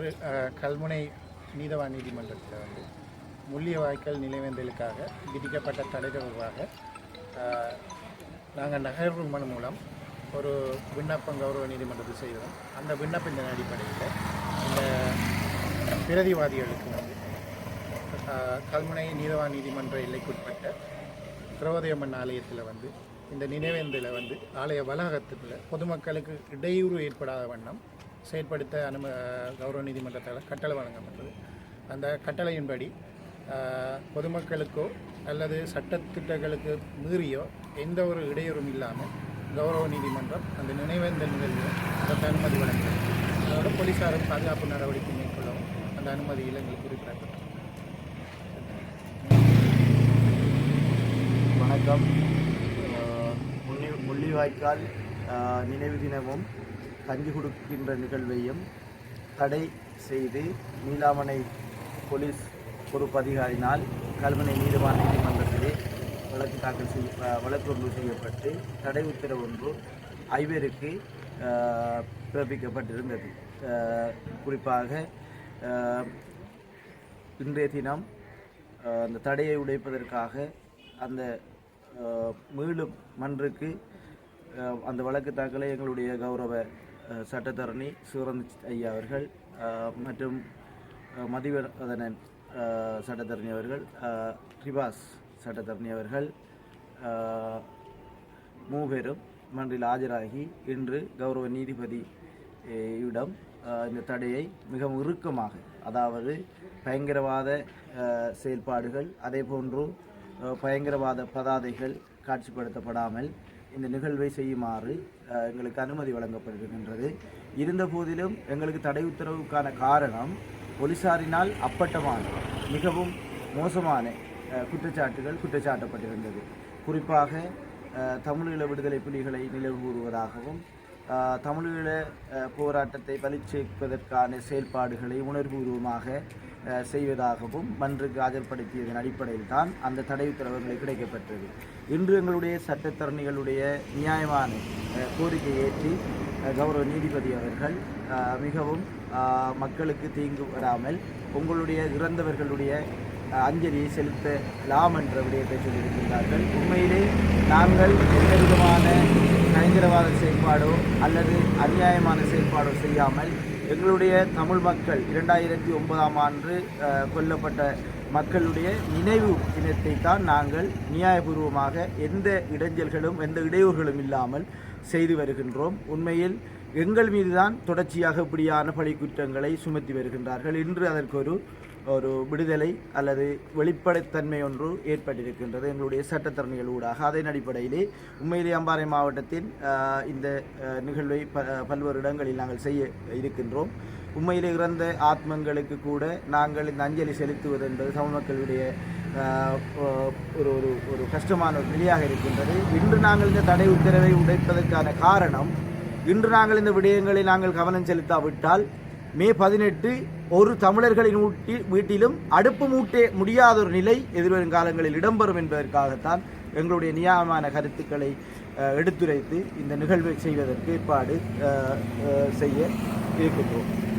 இன்று கல்முனை நீதவான் நீதிமன்றத்தில் வந்து முள்ளிய வாய்க்கால் நிலைவேந்தலுக்காக விதிக்கப்பட்ட தடை தொடர்பாக நாங்கள் நகர்வு மனு மூலம் ஒரு விண்ணப்பம் கௌரவ நீதிமன்றத்தில் செய்தோம். அந்த விண்ணப்பத்தின் அடிப்படையில் இந்த பிரதிவாதிகளுக்கு வந்து கல்முனை நீதவான் நீதிமன்ற எல்லைக்குட்பட்ட திரௌபதியம்மன் ஆலயத்தில் வந்து இந்த நினைவேந்தில் வந்து ஆலய வளாகத்தில் பொதுமக்களுக்கு இடையூறு ஏற்படாத வண்ணம் செயற்படுத்த அனும கௌரவ நீதிமன்றத்தால் கட்டளை வழங்கப்பட்டது. அந்த கட்டளையின்படி பொதுமக்களுக்கோ அல்லது சட்டத்திட்டங்களுக்கு மீறியோ எந்த ஒரு இடையூறும் இல்லாமல் கௌரவ நீதிமன்றம் அந்த நினைவேந்த நிகழ்வில் அதற்கு அனுமதி வழங்கியது. அதோட போலீஸாரும் பாதுகாப்பு நடவடிக்கை மேற்கொள்ளவும் அந்த அனுமதியில் எங்களுக்கு குறிப்பிடப்பட்டது. வணக்கம். முள்ளி முள்ளிவாய்க்கால் நினைவு தினமும் கஞ்சி கொடுக்கின்ற நிகழ்வையும் தடை செய்து நீலாமணை போலீஸ் பொறுப்பதிகாரினால் கல்முனை நீதிவான் நீதிமன்றத்திலே வழக்கு தாக்கல் செய்ய வழக்கு ஒன்று செய்யப்பட்டு தடை உத்தரவு ஒன்று ஐவருக்கு பிறப்பிக்கப்பட்டிருந்தது. குறிப்பாக இன்றைய தினம் அந்த தடையை உடைப்பதற்காக அந்த மீளும் மன்றுக்கு அந்த வழக்கு தாக்கலை எங்களுடைய கௌரவ சட்டத்தரணி சிவரந்த் ஐயா அவர்கள் மற்றும் மதிவதனன் சட்டத்தரணி அவர்கள் ரிவாஸ் சட்டத்தரணி அவர்கள் மூவரும் மன்றில் ஆஜராகி இன்று கௌரவ நீதிபதி இடம் இந்த தடையை மிகவும் இறுக்கமாக அதாவது பயங்கரவாத செயல்பாடுகள் அதே போன்று பயங்கரவாத பதாதைகள் காட்சிப்படுத்தப்படாமல் இந்த நிகழ்வை செய்யுமாறு எங்களுக்கு அனுமதி வழங்கப்பட்டிருக்கின்றது இருந்த போதிலும் எங்களுக்கு தடை உத்தரவுக்கான காரணம் போலீசாரினால் அப்பட்டமான மிகவும் மோசமான குற்றச்சாட்டுகள் குற்றச்சாட்டப்பட்டிருந்தது. குறிப்பாக தமிழீழ விடுதலை புலிகளை நிலவு கூறுவதாகவும் தமிழீழ போராட்டத்தை பலிச்சேர்ப்பதற்கான செயல்பாடுகளை உணர்வுபூர்வமாக செய்வதாகவும் மன்றுக்கு ஆஜர்படுத்தியதன் அடிப்படையில் தான் அந்த தடை உத்தரவுகளை கிடைக்கப்பெற்றது. இன்று எங்களுடைய சட்டத்தரணிகளுடைய நியாயமான கோரிக்கை கோரிக்கையை ஏற்றி கௌரவ நீதிபதி அவர்கள் மிகவும் மக்களுக்கு தீங்கு வராமல் உங்களுடைய இறந்தவர்களுடைய அஞ்சலியை அஞ்சலியை செலுத்தலாம் என்ற விடயத்தை சொல்லியிருக்கின்றார்கள். உண்மையிலே நாங்கள் எந்த விதமான பயங்கரவாத செயல்பாடோ அல்லது அநியாயமான செயல்பாடோ செய்யாமல் எங்களுடைய தமிழ் மக்கள் இரண்டாயிரத்தி ஒன்பதாம் ஆண்டு கொல்லப்பட்ட மக்களுடைய நினைவு தினத்தை தான் நாங்கள் நியாயபூர்வமாக எந்த இடைஞ்சல்களும் எந்த இடையூறுகளும் இல்லாமல் செய்து வருகின்றோம். உண்மையில் எங்கள் மீதுதான் தொடர்ச்சியாக இப்படியான பழி குற்றங்களை சுமத்தி வருகின்றார்கள். இன்று அதற்கு ஒரு விடுதலை அல்லது வெளிப்படைத்தன்மை ஒன்று ஏற்பட்டிருக்கின்றது எங்களுடைய சட்டத்தரணிகள் ஊடாக. அதன் அடிப்படையிலே உண்மையிலே அம்பாறை மாவட்டத்தின் இந்த நிகழ்வை ப பல்வேறு இடங்களில் நாங்கள் செய்ய இருக்கின்றோம். உண்மையிலே இறந்த ஆத்மங்களுக்கு கூட நாங்கள் இந்த அஞ்சலி செலுத்துவது என்பது தமிழ் மக்களுடைய ஒரு ஒரு ஒரு கஷ்டமான ஒரு நிலையாக இருக்கின்றது. இன்று நாங்கள் இந்த தடை உத்தரவை உடைப்பதற்கான காரணம் இன்று நாங்கள் இந்த விடயங்களை நாங்கள் கவனம் செலுத்தாவிட்டால் மே பதினெட்டு ஒரு தமிழர்களின் வீட்டி- வீட்டிலும் அடுப்பு மூட்டே முடியாத ஒரு நிலை எதிர்வரும் காலங்களில் இடம்பெறும் என்பதற்காகத்தான் எங்களுடைய நியாயமான கருத்துக்களை எடுத்துரைத்து இந்த நிகழ்வை செய்வதற்கு ஏற்பாடு செய்ய இருக்கின்றோம்.